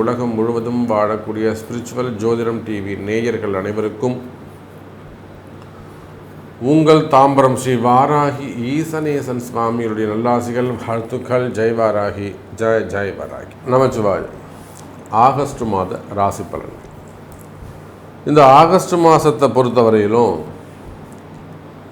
உலகம் முழுவதும் வாழக்கூடிய ஸ்பிரிச்சுவல் ஜோதிடம் டிவி நேயர்கள் அனைவருக்கும் உங்கள் தாம்பரம் ஸ்ரீ வாராகி ஈசனேசன் சுவாமியுடைய நல்லாசிகள் வாழ்த்துக்கள். ஜெய் வாராகி ஜெய் ஜெய் வாராகி. நமச்சிவாய் ஆகஸ்ட் மாத ராசி பலன். இந்த ஆகஸ்ட் மாதத்தை பொறுத்தவரையிலும்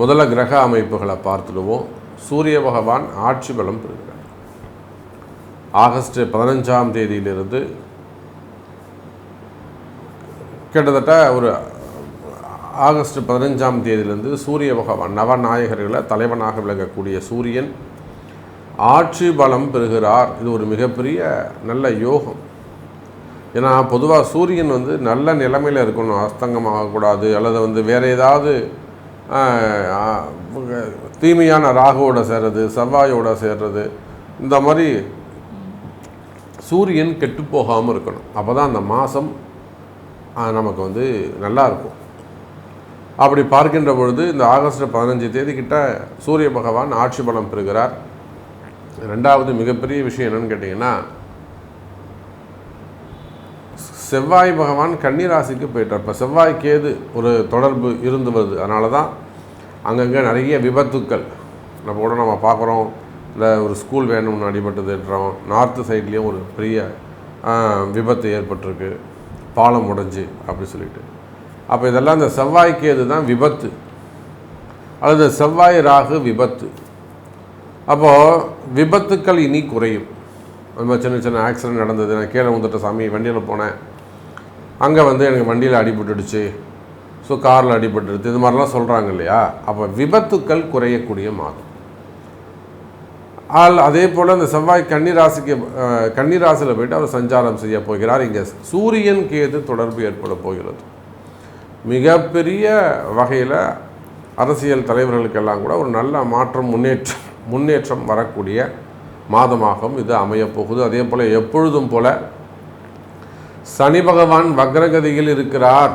முதல்ல கிரக அமைப்புகளை பார்த்துடுவோம். சூரிய பகவான் ஆட்சி பலம் பெறுகிறார். ஆகஸ்ட் பதினஞ்சாம் தேதியிலிருந்து கிட்டத்தட்ட ஒரு ஆகஸ்ட் பதினஞ்சாம் தேதியிலிருந்து சூரிய பகவான் நவநாயகர்களை தலைவனாக விளங்கக்கூடிய சூரியன் ஆட்சி பலம் பெறுகிறார். இது ஒரு மிகப்பெரிய நல்ல யோகம். ஏன்னா பொதுவாக சூரியன் வந்து நல்ல நிலைமையில் இருக்கணும். அஸ்தங்கம் ஆகக்கூடாது அல்லது வந்து வேறு ஏதாவது தீமையான ராகுவோட சேர்றது செவ்வாயோட சேர்றது இந்த மாதிரி சூரியன் கெட்டு போகாமல் இருக்கணும். அப்போ தான் அந்த மாதம் நமக்கு வந்து நல்லா இருக்கும். அப்படி பார்க்கின்ற பொழுது இந்த ஆகஸ்ட் பதினஞ்சு தேதி கிட்ட சூரிய பகவான் ஆட்சி பலம் பெறுகிறார். ரெண்டாவது மிகப்பெரிய விஷயம் என்னன்னு கேட்டிங்கன்னா செவ்வாய் பகவான் கன்னிராசிக்கு போயிட்டார். இப்போ செவ்வாய் கேது ஒரு தொடர்பு இருந்து வருது. அதனால தான் அங்கங்கே நிறைய விபத்துக்கள். நம்ம கூட நம்ம பார்க்குறோம். இல்லை ஒரு ஸ்கூல் வேணும்னு அடிபட்டதுன்றோம். நார்த்து சைட்லேயும் ஒரு பெரிய விபத்து ஏற்பட்டிருக்கு. பாலம் உடைஞ்சு அப்படி சொல்லிட்டு. அப்போ இதெல்லாம் இந்த செவ்வாய்க்கு இது தான் விபத்து. அல்லது செவ்வாய் ராகு விபத்து. அப்போது விபத்துக்கள் இனி குறையும். அது மாதிரி சின்ன சின்ன ஆக்சிடென்ட் நடந்தது. நான் கீழே வந்துட்ட சாமி வண்டியில் போனேன். அங்கே வந்து எனக்கு வண்டியில் அடிபட்டுடுச்சு. ஸோ காரில் அடிபட்டுருது இது மாதிரிலாம் சொல்கிறாங்க இல்லையா? அப்போ விபத்துக்கள் குறையக்கூடிய மாதம். ஆள் அதே போல் அந்த செவ்வாய் கன்னிராசிக்கு கன்னிராசியில் போயிட்டு அவர் சஞ்சாரம் செய்ய போகிறார். இங்கே சூரியன் கேது தொடர்பு ஏற்பட போகிறது. மிகப்பெரிய வகையில் அரசியல் தலைவர்களுக்கெல்லாம் கூட ஒரு நல்ல மாற்றம் முன்னேற்றம் முன்னேற்றம் வரக்கூடிய மாதமாகவும் இது அமையப்போகுது அதே போல் எப்பொழுதும் போல சனி பகவான் வக்ரகதியில் இருக்கிறார்.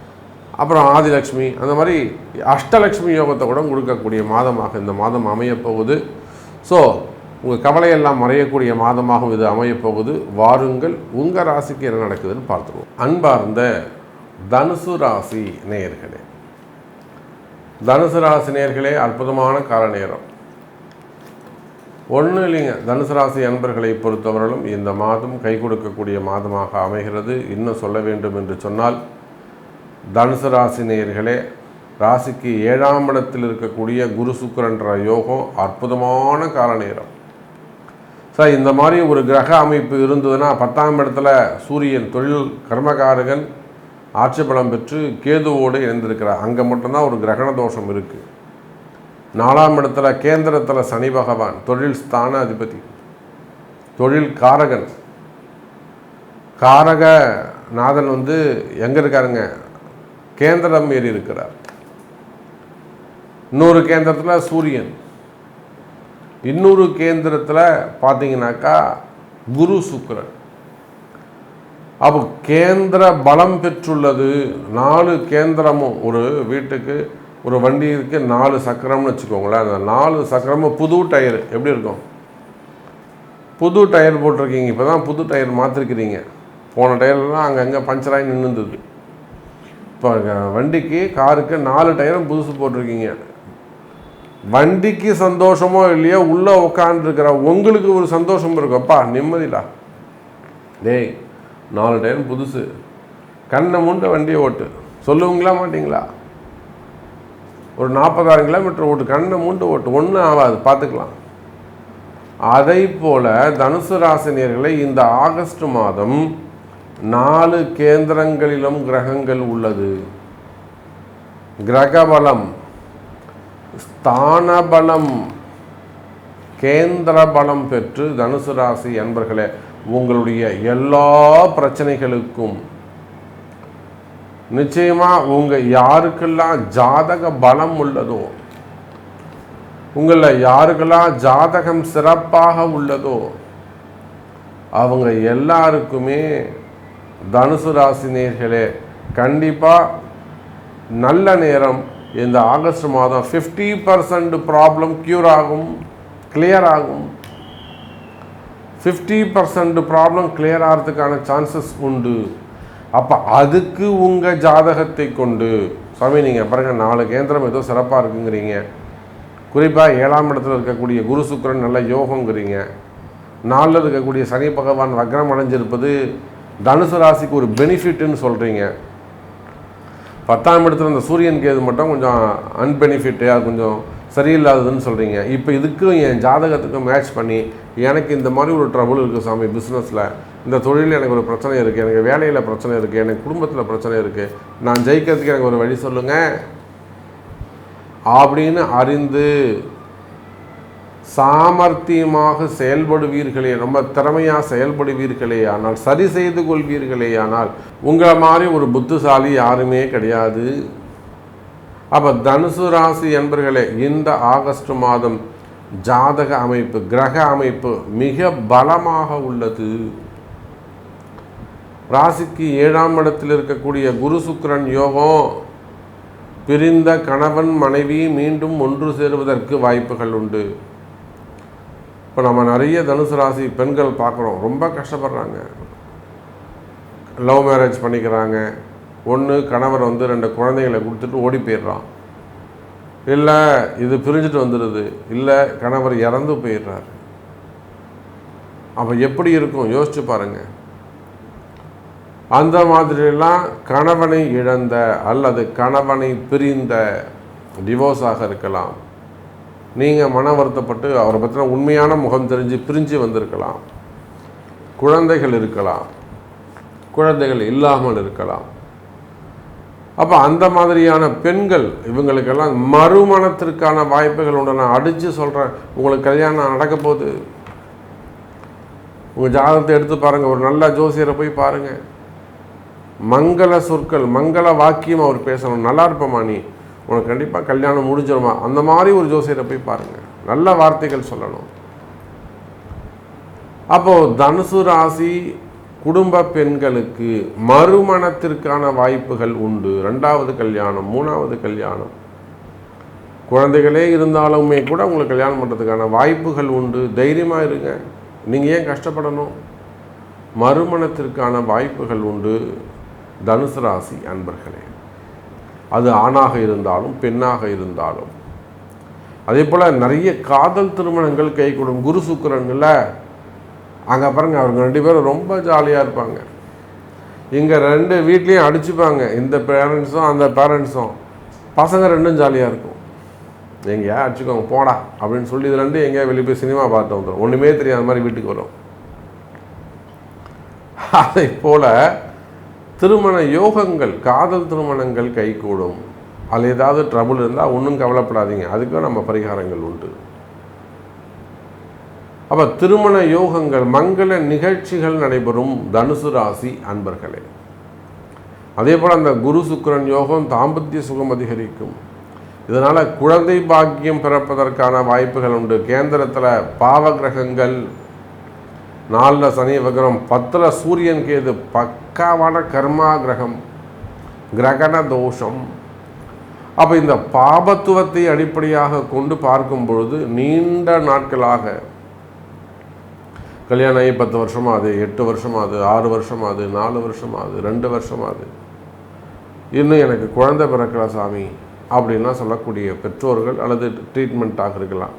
அப்புறம் ஆதிலக்ஷ்மி அந்த மாதிரி அஷ்டலக்ஷ்மி யோகத்தை கூட கொடுக்கக்கூடிய மாதமாக இந்த மாதம் அமையப் போகுது ஸோ உங்கள் கவலையெல்லாம் மறையக்கூடிய மாதமாகவும் இது அமையப்போகுது. வாருங்கள் உங்கள் ராசிக்கு என்ன நடக்குதுன்னு பார்த்துருவோம். அன்பார்ந்த தனுசு ராசி நேயர்களே. தனுசு ராசி நேயர்களே அற்புதமான கால நேரம். ஒன்றும் இல்லைங்க தனுசு ராசி அன்பர்களை பொறுத்தவரையிலும் இந்த மாதம் கை கொடுக்கக்கூடிய மாதமாக அமைகிறது. இன்னும் சொல்ல வேண்டும் என்று சொன்னால் தனுசு ராசி நேயர்களே ராசிக்கு ஏழாம் இடத்தில் இருக்கக்கூடிய குரு சுக்கரன்ற யோகம் அற்புதமான கால நேரம் சார் இந்த மாதிரி ஒரு கிரக அமைப்பு இருந்ததுன்னா பத்தாம் இடத்துல சூரியன் தொழில் கர்மகாரகன் ஆட்சி பலம் பெற்று கேதுவோடு இணைந்திருக்கிறார். அங்கே மட்டும்தான் ஒரு கிரகண தோஷம் இருக்குது நாலாம் இடத்துல கேந்திரத்தில் சனி பகவான் தொழில் ஸ்தான அதிபதி தொழில் காரகன். காரக நாதன் வந்து எங்கே இருக்காருங்க? கேந்திரம் ஏறி இருக்கிறார் இன்னொரு கேந்திரத்தில் சூரியன். இன்னொரு கேந்திரத்தில் பார்த்தீங்கன்னாக்கா குரு சுக்கரன். அப்போ கேந்திர பலம் பெற்றுள்ளது. நாலு கேந்திரமும் ஒரு வீட்டுக்கு ஒரு வண்டிக்கு நாலு சக்கரம்னு வச்சுக்கோங்களேன். அந்த நாலு சக்கரமும் புது டயர். எப்படி இருக்கும்? புது டயர் போட்டிருக்கீங்க. இப்போ தான் புது டயர் மாற்றிருக்கிறீங்க போன டயர்லாம் அங்கங்கே பஞ்சராகி நின்றுந்தது இப்போ வண்டிக்கு காருக்கு நாலு டயரும் புதுசு போட்டிருக்கீங்க. வண்டிக்கு சந்தோஷமோ இல்லையோ உள்ளே உட்காந்துருக்கிற உங்களுக்கு ஒரு சந்தோஷம் இருக்கும்ப்பா நிம்மதிடா. டேய் நாலு டைம் புதுசு. கண்ணை மூண்ட வண்டியை ஓட்டு. சொல்லுவீங்களா மாட்டிங்களா? ஒரு நாற்பதாயிரம் கிலோமீட்டர் ஓட்டு கண்ணை மூண்டு ஓட்டு. ஒன்றும் ஆகாது பார்த்துக்கலாம். அதை போல தனுசு ராசினியர்களை இந்த ஆகஸ்ட் மாதம் நாலு கேந்திரங்களிலும் கிரகங்கள் உள்ளது. கிரகபலம் ஸ்தானபலம் கேந்திரபலம் கேந்திர பலம் பெற்று தனுசு ராசி அன்பர்களே உங்களுடைய எல்லா பிரச்சனைகளுக்கும் நிச்சயமாக உங்கள் யாருக்கெல்லாம் ஜாதக பலம் உள்ளதோ உங்களில் யாருக்கெல்லாம் ஜாதகம் சிறப்பாக உள்ளதோ அவங்க எல்லாருக்குமே தனுசு ராசினியர்களே கண்டிப்பாக நல்ல நேரம் இந்த ஆகஸ்ட் மாதம் ஃபிஃப்டி பர்சன்ட் ப்ராப்ளம் க்யூர் ஆகும் கிளியர் ஆகும். ஃபிஃப்டி பர்சன்ட் ப்ராப்ளம் கிளியர் ஆகிறதுக்கான சான்சஸ் உண்டு. அப்போ அதுக்கு உங்கள் ஜாதகத்தை கொண்டு சுவாமி நீங்கள் பாருங்கள் நாலு கேந்திரம் ஏதோ சிறப்பாக இருக்குங்கிறீங்க. குறிப்பாக ஏழாம் இடத்துல இருக்கக்கூடிய குரு சுக்கரன் நல்ல யோகங்கிறீங்க. நாளில் இருக்கக்கூடிய சனி பகவான் வக்ரம் அடைஞ்சிருப்பது தனுசு ராசிக்கு ஒரு பெனிஃபிட்னு சொல்கிறீங்க பத்தாம் இடத்துல அந்த சூரியன் கேது மட்டும் கொஞ்சம் அன்பெனிஃபிட்டு அது கொஞ்சம் சரியில்லாததுன்னு சொல்கிறீங்க இப்போ இதுக்கும் என் ஜாதகத்துக்கும் மேட்ச் பண்ணி எனக்கு இந்த மாதிரி ஒரு ட்ரபுள் இருக்குது சாமி பிஸ்னஸில் இந்த தொழிலில் எனக்கு ஒரு பிரச்சனை இருக்குது எனக்கு வேலையில் பிரச்சனை இருக்குது எனக்கு குடும்பத்தில் பிரச்சனை இருக்குது நான் ஜெயிக்கிறதுக்கு எனக்கு ஒரு வழி சொல்லுங்கள் அப்படின்னு அறிந்து சாமர்த்தியமாக செயல்படுவீர்களே ரொம்ப திறமையாக செயல்படுவீர்களே ஆனால் சரி செய்து கொள்வீர்களே ஆனால் உங்களை மாதிரி ஒரு புத்திசாலி யாருமே கிடையாது. அப்போ தனுசு ராசி என்பர்களே இந்த ஆகஸ்ட் மாதம் ஜாதக அமைப்பு கிரக அமைப்பு மிக பலமாக உள்ளது. ராசிக்கு ஏழாம் இடத்தில் இருக்கக்கூடிய குரு சுக்கரன் யோகம் பிரிந்த கணவன் மனைவி மீண்டும் ஒன்று சேருவதற்கு வாய்ப்புகள் உண்டு. இப்போ நம்ம நிறைய தனுசு ராசி பெண்கள் பார்க்குறோம். ரொம்ப கஷ்டப்படுறாங்க. லவ் மேரேஜ் பண்ணிக்கிறாங்க. ஒன்று கணவர் வந்து ரெண்டு குழந்தைங்களை கொடுத்துட்டு ஓடி போயிடுறான். இல்லை இது பிரிஞ்சுட்டு வந்துடுது. இல்லை கணவர் இறந்து போயிடுறாரு. அப்போ எப்படி இருக்கும்? யோசிச்சு பாருங்கள் அந்த மாதிரிலாம் கணவனை இழந்த அல்லது கணவனை பிரிந்த டிவோர்ஸாக இருக்கலாம். நீங்கள் மன வருத்தப்பட்டு அவரை பற்றின உண்மையான முகம் தெரிஞ்சு பிரிஞ்சு வந்திருக்கலாம். குழந்தைகள் இருக்கலாம். குழந்தைகள் இல்லாமல் இருக்கலாம். அப்போ அந்த மாதிரியான பெண்கள் இவங்களுக்கெல்லாம் மறுமணத்திற்கான வாய்ப்புகள் உண்டு. நான் அடித்து சொல்கிறேன் உங்களுக்கு கல்யாணம் நடக்க போகுது. உங்கள் ஜாதகத்தை எடுத்து பாருங்கள் ஒரு நல்ல ஜோசியரை போய் பாருங்கள் மங்கள சொற்கள் மங்கள வாக்கியம் அவர் பேசணும். நல்லா இருப்பமா நீ? உனக்கு கண்டிப்பாக கல்யாணம் முடிஞ்சிருமா? அந்த மாதிரி ஒரு ஜோசியரை போய் பாருங்கள் நல்ல வார்த்தைகள் சொல்லணும். அப்போது தனுசு ராசி குடும்ப பெண்களுக்கு மறுமணத்திற்கான வாய்ப்புகள் உண்டு. ரெண்டாவது கல்யாணம் மூணாவது கல்யாணம். குழந்தைகளே இருந்தாலுமே கூட உங்களுக்கு கல்யாணம் பண்ணுறதுக்கான வாய்ப்புகள் உண்டு. தைரியமாக இருங்க. நீங்கள் ஏன் கஷ்டப்படணும்? மறுமணத்திற்கான வாய்ப்புகள் உண்டு. தனுசு ராசி அன்பர்களே. அது ஆணாக இருந்தாலும் பெண்ணாக இருந்தாலும். அதே போல் நிறைய காதல் திருமணங்கள் கை கொடுக்கும் குரு சுக்கரன்ல அங்கே பாருங்க அவங்க ரெண்டு பேரும் ரொம்ப ஜாலியாக இருப்பாங்க. இங்கே ரெண்டு வீட்லேயும் அடிச்சுப்பாங்க. இந்த பேரண்ட்ஸும் அந்த பேரண்ட்ஸும் பசங்க ரெண்டும் ஜாலியாக இருக்கும். எங்கேயா அடிச்சுக்கோங்க போடா அப்படின்னு சொல்லி இது ரெண்டு எங்கேயா வெளியே போய் சினிமா பார்த்து வந்துடும் ஒன்றுமே தெரியாத மாதிரி வீட்டுக்கு வரும். அதை போல் திருமண யோகங்கள் காதல் திருமணங்கள் கைகூடும். அதில் ஏதாவது ட்ரபுள் இருந்தால் ஒன்றும் கவலைப்படாதீங்க. அதுக்கும் நம்ம பரிகாரங்கள் உண்டு. அப்போ திருமண யோகங்கள் மங்கள நிகழ்ச்சிகள் நடைபெறும் தனுசு ராசி அன்பர்களே. அதே போல் அந்த குரு சுக்கிரன் யோகம் தாம்பத்திய சுகம் அதிகரிக்கும். இதனால் குழந்தை பாக்கியம் பிறப்பதற்கான வாய்ப்புகள் உண்டு. கேந்திரத்தில் பாவ கிரகங்கள் நாலில் சனி வக்ரம் பத்தில் சூரியன் கேது பக்காவான கர்மா கிரகம் கிரகண தோஷம். அப்போ இந்த பாபத்துவத்தை அடிப்படையாக கொண்டு பார்க்கும் பொழுது நீண்ட நாட்களாக கல்யாணம் ஆகி பத்து வருஷமாகுது எட்டு வருஷமாகுது ஆறு வருஷமாகுது நாலு வருஷமாகுது ரெண்டு வருஷமாகுது இன்னும் எனக்கு குழந்தை பிறக்கல சாமி அப்படின்லாம் சொல்லக்கூடிய பெற்றோர்கள் அல்லது ட்ரீட்மெண்ட்டாக இருக்கலாம்.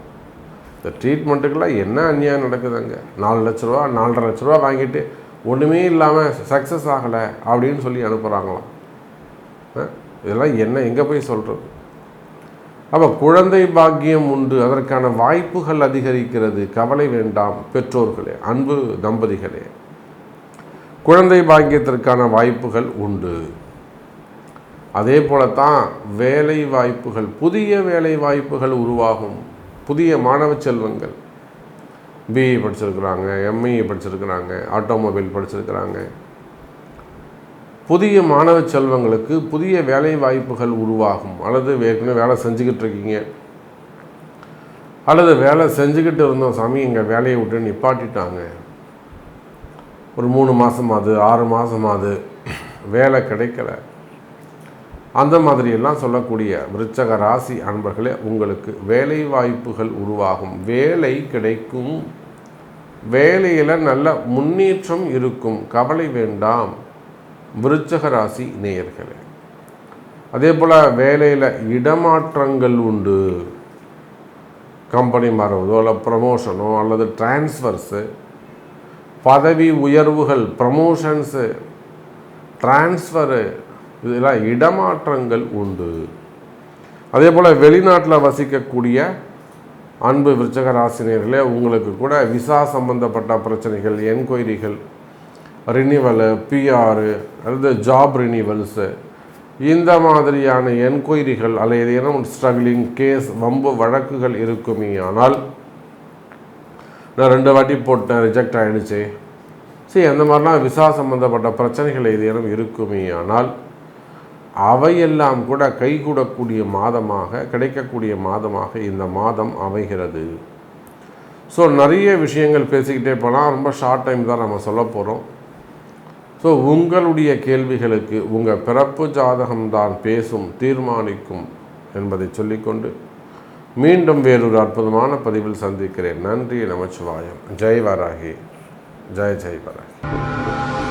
இந்த ட்ரீட்மெண்ட்டுக்கெல்லாம் என்ன அநியாயம் நடக்குதுங்க? நாலு லட்ச ரூபா நாலரை லட்ச ரூபா வாங்கிட்டு ஒன்றுமே இல்லாமல் சக்ஸஸ் ஆகலை அப்படின்னு சொல்லி அனுப்புகிறாங்களாம் இதெல்லாம் என்ன எங்கே போய் சொல்கிறது அப்போ குழந்தை பாக்கியம் உண்டு அதற்கான வாய்ப்புகள் அதிகரிக்கிறது. கவலை வேண்டாம் பெற்றோர்களே அன்பு தம்பதிகளே. குழந்தை பாக்கியத்திற்கான வாய்ப்புகள் உண்டு. அதே போலத்தான் வேலை வாய்ப்புகள் புதிய வேலை வாய்ப்புகள் உருவாகும். புதிய மாணவ செல்வங்கள். பிஇ படிச்சிருக்கிறாங்க எம்இ படிச்சிருக்கிறாங்க ஆட்டோமொபைல் படிச்சிருக்கிறாங்க. புதிய மாணவ செல்வங்களுக்கு புதிய வேலை வாய்ப்புகள் உருவாகும். அல்லது ஏற்கனவே வேலை செஞ்சுக்கிட்டு இருக்கீங்க. அல்லது வேலை செஞ்சுக்கிட்டு இருந்தோம் சாமி எங்கள் வேலையை விட்டு நிப்பாட்டிட்டாங்க. ஒரு மூணு மாதமாது ஆறு மாதமாது வேலை கிடைக்கல. அந்த மாதிரியெல்லாம் சொல்லக்கூடிய விருச்சக ராசி அன்பர்களே உங்களுக்கு வேலை வாய்ப்புகள் உருவாகும். வேலை கிடைக்கும். வேலையில் நல்ல முன்னேற்றம் இருக்கும். கவலை வேண்டாம். விருச்சக ராசி நேயர்களே. அதே போல் வேலையில் இடமாற்றங்கள் உண்டு. கம்பெனி மாறுவதோ இல்லை ப்ரமோஷனோ அல்லது டிரான்ஸ்ஃபர்ஸு பதவி உயர்வுகள் ப்ரமோஷன்ஸு டிரான்ஸ்ஃபரு இதெல்லாம் இடமாற்றங்கள் உண்டு. அதே போல் வெளிநாட்டில் வசிக்கக்கூடிய அன்பு விருச்சக ராசினியர்களே உங்களுக்கு கூட விசா சம்பந்தப்பட்ட பிரச்சனைகள் என்கொயரிகள் ரினிவலு பிஆரு அல்லது ஜாப் ரினிவல்ஸு இந்த மாதிரியான என்கொயரிகள் அல்லது ஏதேனும் ஸ்ட்ரகிளிங் கேஸ் வம்பு வழக்குகள் இருக்குமே ஆனால் நான் ரெண்டு வாட்டி போட்டேன் ரிஜெக்ட் ஆகிடுச்சு சரி அந்த மாதிரிலாம் விசா சம்மந்தப்பட்ட பிரச்சனைகள் ஏதேனும் இருக்குமே ஆனால் அவையெல்லாம் கூட கைகூடக்கூடிய மாதமாக கிடைக்கக்கூடிய மாதமாக இந்த மாதம் அமைகிறது. ஸோ நிறைய விஷயங்கள் பேசிக்கிட்டே போனால் ரொம்ப ஷார்ட் டைம் தான் நம்ம சொல்ல போகிறோம் ஸோ உங்களுடைய கேள்விகளுக்கு உங்கள் பிறப்பு ஜாதகம்தான் பேசும் தீர்மானிக்கும் என்பதை சொல்லிக்கொண்டு மீண்டும் வேறொரு அற்புதமான பதிவில் சந்திக்கிறேன். நன்றி நமச்சிவாயம். ஜெய் வராகி. ஜெய் ஜெய் வராகி.